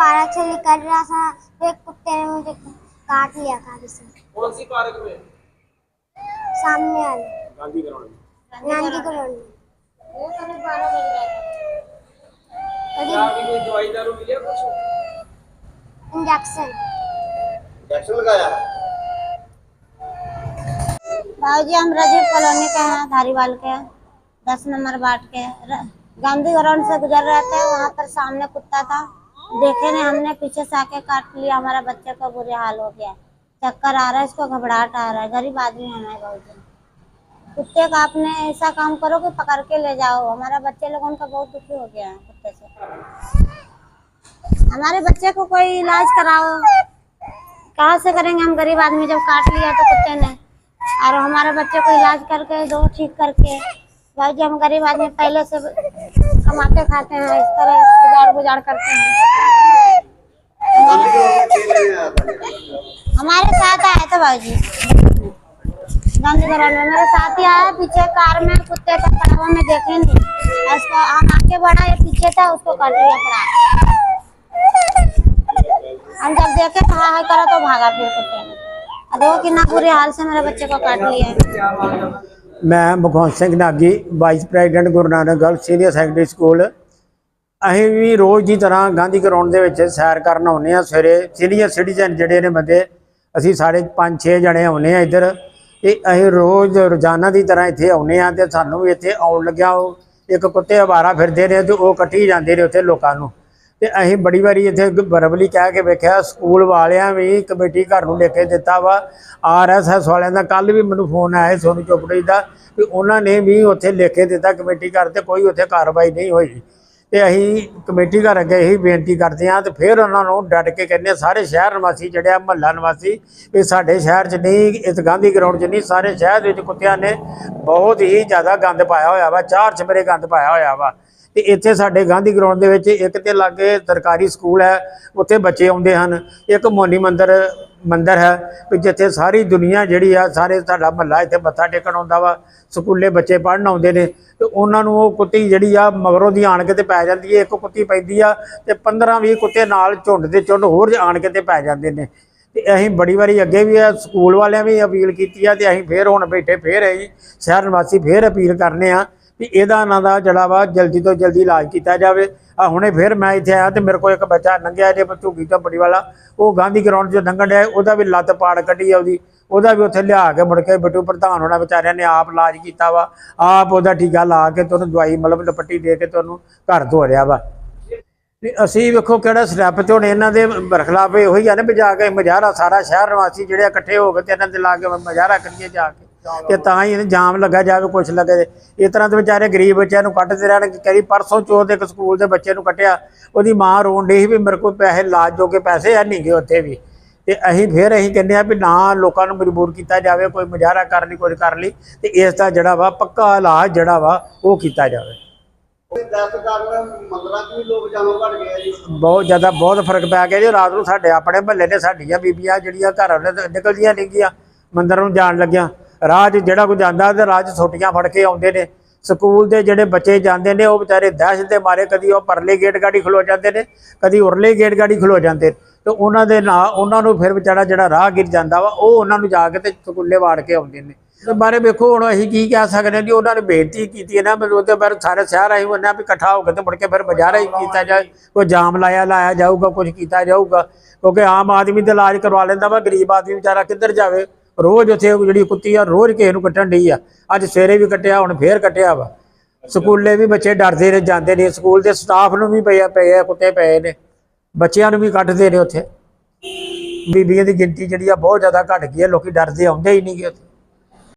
Park से निकल रहा था तो एक कुत्ते ने मुझे काट लिया गाड़ी से। कौन सी पार्क में? सामने वाले। गांधी ग्राउंड गांधी ग्राउंड में गांधी कॉलोनी क्या आपकी कोई दवाई दारू मिली है कुछ? इंजेक्शन। इंजेक्शन लगाया? भाजी हम राजीव कॉलोनी के हैं धारीवाल के दस नंबर वार्ड के। गांधी ग्राउंड से गुजर रहे थे वहाँ पर सामने कुत्ता था। देखे नहीं हमने पीछे से आके काट लिया, हमारा बच्चे का बुरे हाल हो गया चक्कर आ रहा है, इसको घबराहट आ रहा है। गरीब आदमी है हमारे बहुत कुत्ते का आपने ऐसा काम करो कि पकड़ के ले जाओ। हमारा बच्चे लोग उनका बहुत दुखी हो गया है कुत्ते से। हमारे बच्चे को कोई इलाज कराओ। कहाँ से करेंगे हम गरीब आदमी? जब काट लिया तो कुत्ते ने। और हमारे बच्चे को इलाज करके दो ठीक करके। भाई जी, हम गरीब आदमी, पहले से कमाते खाते हैं, इस तरह गुजार गुजार करते हैं। हमारे साथ आया था भाई जी गांधी ग्राउंड में मेरे साथ ही आया, पीछे कार में कुत्ते का पड़ावा में देखे नहीं। उसको हम आगे बढ़ा, ये पीछे था, उसको काट लिया पड़ा हम जब देखे तो हाँ करा तो भागा फिर कुत्ते ने देखो कितना बुरे हाल से मेरे बच्चे को काट लिया ਮੈਂ Mukhwant Singh Nagi vice president Guru Nanak girls senior secondary school ਅਸੀਂ ਵੀ ਰੋਜ਼ ਦੀ ਤਰ੍ਹਾਂ ਗਾਂਧੀ ਗਰਾਊਂਡ ਦੇ ਵਿੱਚ ਸੈਰ ਕਰਨ ਆਉਂਦੇ ਆ ਸਵੇਰੇ। ਸੀਨੀਅਰ ਸਿਟੀਜ਼ਨ ਜਿਹੜੇ ਨੇ ਬੰਦੇ, ਅਸੀਂ ਸਾਰੇ 5-6 ਜਣੇ ਆਉਂਦੇ ਆ ਇੱਧਰ। ਤੇ ਅਸੀਂ ਰੋਜ਼ ਰੋਜ਼ਾਨਾ ਦੀ ਤਰ੍ਹਾਂ ਇੱਥੇ ਆਉਂਦੇ ਆ ਤੇ ਸਾਨੂੰ ਵੀ ਇੱਥੇ ਆਉਣ ਲੱਗਿਆ ਉਹ। ਇੱਕ ਕੁੱਤੇ ਆਵਾਰਾ ਫਿਰਦੇ ਨੇ ਤੇ ਉਹ ਕੱਟੀ ਜਾਂਦੇ ਨੇ ਉੱਥੇ ਲੋਕਾਂ ਨੂੰ। ਤੇ ਅਸੀਂ ਬੜੀ ਵਾਰੀ ਇੱਥੇ ਬਰਬਲੀ ਕਹਿ ਕੇ ਵੇਖਿਆ, ਸਕੂਲ ਵਾਲਿਆਂ ਵੀ ਕਮੇਟੀ ਘਰ ਨੂੰ ਲਿਖ ਕੇ ਦਿੱਤਾ ਵਾ। ਆਰਐਸਐਸ ਵਾਲਿਆਂ ਦਾ ਕੱਲ ਵੀ ਮੈਨੂੰ ਫੋਨ ਆਇਆ ਸੀ ਸੋਨੂੰ ਚੋਪੜੀ ਦਾ ਕਿ ਉਹਨਾਂ ਨੇ ਵੀ ਉੱਥੇ ਲਿਖ ਕੇ ਦਿੱਤਾ ਕਮੇਟੀ ਘਰ ਤੇ ਕੋਈ ਉੱਥੇ ਕਾਰਵਾਈ ਨਹੀਂ ਹੋਈ। ਤੇ ਅਸੀਂ ਕਮੇਟੀ ਘਰ ਅੱਗੇ ਇਹੀ ਬੇਨਤੀ ਕਰਦੇ ਹਾਂ ਤੇ ਫਿਰ ਉਹਨਾਂ ਨੂੰ ਡਟ ਕੇ ਕਹਿੰਦੇ ਸਾਰੇ ਸ਼ਹਿਰ ਨਿਵਾਸੀ ਜਿਹੜੇ ਆ, ਮਹੱਲਾ ਨਿਵਾਸੀ, ਵੀ ਸਾਡੇ ਸ਼ਹਿਰ 'ਚ ਨਹੀਂ, ਇਸ ਗਾਂਧੀ ਗਰਾਊਂਡ 'ਚ ਨਹੀਂ, ਸਾਰੇ ਸ਼ਹਿਰ ਦੇ ਵਿੱਚ ਕੁੱਤਿਆਂ ਨੇ ਬਹੁਤ ਹੀ ਜ਼ਿਆਦਾ ਗੰਦ ਪਾਇਆ ਹੋਇਆ ਵਾ, ਚਾਰ ਚਮਰੇ ਗੰਦ ਪਾਇਆ ਹੋਇਆ ਵਾ। ਤੇ ਇੱਥੇ ਸਾਡੇ ਗਾਂਧੀ ਗਰਾਊਂਡ ਦੇ ਵਿੱਚ ਇੱਕ ਤੇ ਲਾਗੇ ਸਰਕਾਰੀ ਸਕੂਲ ਹੈ, ਉੱਥੇ ਬੱਚੇ ਆਉਂਦੇ ਹਨ। ਇੱਕ ਮੋਨੀ ਮੰਦਰ ਮੰਦਰ ਹੈ ਵੀ ਜਿੱਥੇ ਸਾਰੀ ਦੁਨੀਆ ਜਿਹੜੀ ਆ, ਸਾਰੇ ਸਾਡਾ ਮਹੱਲਾ ਇੱਥੇ ਮੱਥਾ ਟੇਕਣ ਆਉਂਦਾ ਵਾ, ਸਕੂਲੇ ਬੱਚੇ ਪੜ੍ਹਨ ਆਉਂਦੇ ਨੇ। ਤੇ ਉਹਨਾਂ ਨੂੰ ਉਹ ਕੁੱਤੀ ਜਿਹੜੀ ਆ, ਮਗਰੋਂ ਦੀ ਆਣ ਕੇ ਤੇ ਪੈ ਜਾਂਦੀ ਹੈ ਇੱਕ ਕੁੱਤੀ ਪੈਂਦੀ ਆ ਤੇ 15 20 ਕੁੱਤੇ ਨਾਲ ਝੁੰਡ ਦੇ ਝੁੰਡ ਹੋਰ ਆਣ ਕੇ ਤੇ ਪੈ ਜਾਂਦੇ ਨੇ। ਤੇ ਅਸੀਂ ਬੜੀ ਵਾਰੀ ਅੱਗੇ ਵੀ ਆ, ਸਕੂਲ ਵਾਲਿਆਂ ਵੀ ਅਪੀਲ ਕੀਤੀ ਆ ਤੇ ਅਸੀਂ ਫੇਰ ਹੁਣ ਬੈਠੇ, ਫੇਰ ਅਸੀਂ ਸ਼ਹਿਰ ਨਿਵਾਸੀ ਫੇਰ ਅਪੀਲ ਕਰਨੇ ਆ ਵੀ ਇਹਦਾ ਇਹਨਾਂ ਦਾ ਜਿਹੜਾ ਵਾ ਜਲਦੀ ਤੋਂ ਜਲਦੀ ਇਲਾਜ ਕੀਤਾ ਜਾਵੇ। ਆ ਹੁਣੇ ਫਿਰ ਮੈਂ ਇੱਥੇ ਆਇਆ ਤੇ ਮੇਰੇ ਕੋਲ ਇੱਕ ਬੱਚਾ ਲੰਘਿਆ ਜੇ ਝੁੱਗੀ ਝੰਪੜੀ ਵਾਲਾ। ਉਹ ਗਾਂਧੀ ਗਰਾਊਂਡ 'ਚ ਲੰਘਣ ਡਿਆ, ਉਹਦਾ ਵੀ ਲੱਤ ਪਾੜ ਕੱਢੀ ਆ ਉਹਦੀ। ਉਹਦਾ ਵੀ ਉੱਥੇ ਲਿਆ ਕੇ ਮੁੜ ਕੇ ਬਿੱਟੂ ਪ੍ਰਧਾਨ ਹੋਣਾ ਵਿਚਾਰਿਆਂ ਨੇ ਆਪ ਇਲਾਜ ਕੀਤਾ ਵਾ। ਆਪ ਉਹਦਾ ਟੀਕਾ ਲਾ ਕੇ ਤੁਹਾਨੂੰ ਦਵਾਈ ਮਤਲਬ ਲਪੱਟੀ ਦੇ ਕੇ ਤੁਹਾਨੂੰ ਘਰ ਧੋ ਰਿਹਾ ਵਾ ਤੇ ਅਸੀਂ ਵੇਖੋ ਕਿਹੜਾ ਸਟੈਪ ਤੇ ਹੁਣ ਇਹਨਾਂ ਦੇ ਬਰਖਲਾਫ ਇਹੋ ਹੀ ਆ ਨਾ ਵੀ ਜਾ ਕੇ ਮਜ਼ਾਰਾ ਸਾਰਾ ਸ਼ਹਿਰ ਨਿਵਾਸੀ ਜਿਹੜੇ ਇਕੱਠੇ ਹੋ ਕੇ ਤੇ ਇਹਨਾਂ ਦੇ ਲਾ ਕੇ ਮਜ਼ਾਰਾ ਕਰੀਏ ਜਾ ਕੇ। ਤੇ ਤਾਂ ਹੀ ਜਾਮ ਲੱਗਾ ਜਾਵੇ ਕੁਛ ਲੱਗੇ ਇਸ ਤਰ੍ਹਾਂ ਦੇ ਵਿਚਾਰੇ ਗਰੀਬ ਬੱਚਿਆਂ ਨੂੰ ਕੱਟਦੇ ਰਹਿਣ ਕਰੀ ਪਰਸੋਂ ਚੋਥ ਦੇ ਇੱਕ ਸਕੂਲ ਦੇ ਬੱਚੇ ਨੂੰ ਕੱਟਿਆ ਉਹਦੀ ਮਾਂ ਰੋਣ ਡਈ ਵੀ ਮੇਰੇ ਕੋਲ ਪੈਸੇ ਇਲਾਜ ਜੋਗੇ ਪੈਸੇ ਹੈ ਨਹੀਂ ਗੇ ਉੱਥੇ ਵੀ। ਤੇ ਅਸੀਂ ਫਿਰ ਅਸੀਂ ਕਹਿੰਦੇ ਆ ਵੀ ਨਾ ਲੋਕਾਂ ਨੂੰ ਮਜਬੂਰ ਕੀਤਾ ਜਾਵੇ ਕੋਈ ਮੁਜ਼ਾਹਰਾ ਕਰਨ ਲਈ ਕੁਝ ਕਰ ਲਈ ਤੇ ਇਸ ਦਾ ਜਿਹੜਾ ਵਾ ਪੱਕਾ ਇਲਾਜ ਜਿਹੜਾ ਵਾ ਉਹ ਕੀਤਾ ਜਾਵੇ। ਬਹੁਤ ਜ਼ਿਆਦਾ ਬਹੁਤ ਫ਼ਰਕ ਪੈ ਗਿਆ ਜੀ। ਰਾਤ ਨੂੰ ਸਾਡੇ ਆਪਣੇ ਮਹੱਲੇ ਦੇ ਸਾਡੀਆਂ ਬੀਬੀਆਂ ਜਿਹੜੀਆਂ ਘਰ ਤੋਂ ਨਿਕਲਦੀਆਂ ਨਹੀਂਗੀਆਂ ਮੰਦਰ ਨੂੰ ਜਾਣ ਲੱਗਿਆ। ਰਾਹ 'ਚ ਜਿਹੜਾ ਕੋਈ ਜਾਂਦਾ ਤੇ ਰਾਜ ਛੋਟੀਆਂ ਫੜ ਕੇ ਆਉਂਦੇ ਨੇ। ਸਕੂਲ ਦੇ ਜਿਹੜੇ ਬੱਚੇ ਜਾਂਦੇ ਨੇ, ਉਹ ਵਿਚਾਰੇ ਦਹਿਸ਼ਤ ਦੇ ਮਾਰੇ, ਕਦੀ ਉਹ ਪਰਲੇ ਗੇਟ ਗਾੜੀ ਖਲੋ ਜਾਂਦੇ ਨੇ, ਕਦੀ ਉਰਲੇ ਗੇਟ ਗਾੜੀ ਖਲੋ ਜਾਂਦੇ ਨੇ। ਤੇ ਉਹਨਾਂ ਦੇ ਨਾਲ, ਉਹਨਾਂ ਨੂੰ ਫਿਰ ਵਿਚਾਰਾ ਜਿਹੜਾ ਰਾਹ ਗਿਰ ਜਾਂਦਾ ਵਾ, ਉਹ ਉਹਨਾਂ ਨੂੰ ਜਾ ਕੇ ਤੇ ਸਕੂਲੇ ਵਾੜ ਕੇ ਆਉਂਦੇ ਨੇ। ਤੇ ਬਾਰੇ ਵੇਖੋ, ਹੁਣ ਅਸੀਂ ਕੀ ਕਹਿ ਸਕਦੇ ਹਾਂ ਜੀ ਉਹਨਾਂ ਨੇ ਬੇਨਤੀ ਕੀਤੀ ਹੈ ਨਾ, ਮੈਨੂੰ ਉਹਦੇ ਬਾਰੇ ਸਾਰੇ ਸ਼ਹਿਰ ਆਏ ਉਹਨਾਂ ਵੀ ਇਕੱਠਾ ਹੋ ਕੇ ਤੇ ਮੁੜ ਕੇ ਫਿਰ ਬਾਜ਼ਾਰ ਹੀ ਕੀਤਾ ਜਾਏ। ਕੋਈ ਜਾਮ ਲਾਇਆ ਲਾਇਆ ਜਾਊਗਾ ਕੁਝ ਕੀਤਾ ਜਾਊਗਾ। ਕਿਉਂਕਿ ਆਮ ਆਦਮੀ ਤੇ ਇਲਾਜ ਕਰਵਾ ਲੈਂਦਾ ਵਾ, ਗਰੀਬ ਆਦਮੀ ਵਿਚਾਰਾ ਕਿੱਧਰ ਜਾਵੇ? ਰੋਜ਼ ਉੱਥੇ ਜਿਹੜੀ ਕੁੱਤੀ ਆ ਰੋਜ਼ ਕਿਸੇ ਨੂੰ ਕੱਟਣ ਡਈ ਆ। ਅੱਜ ਸਵੇਰੇ ਵੀ ਕੱਟਿਆ ਹੁਣ ਫੇਰ ਕੱਟਿਆ ਵਾ। ਸਕੂਲੇ ਵੀ ਬੱਚੇ ਡਰਦੇ ਨੇ ਜਾਂਦੇ ਨੇ। ਸਕੂਲ ਦੇ ਸਟਾਫ ਨੂੰ ਵੀ ਪਏ ਆ ਪਏ ਆ ਕੁੱਤੇ ਪਏ ਨੇ। ਬੱਚਿਆਂ ਨੂੰ ਵੀ ਕੱਟਦੇ ਨੇ ਉੱਥੇ। ਬੀਬੀਆਂ ਦੀ ਗਿਣਤੀ ਜਿਹੜੀ ਆ ਬਹੁਤ ਜ਼ਿਆਦਾ ਘਟ ਗਈ ਹੈ ਲੋਕੀ ਡਰਦੇ ਆਉਂਦੇ ਹੀ ਨਹੀਂ ਗੇ ਉੱਥੇ।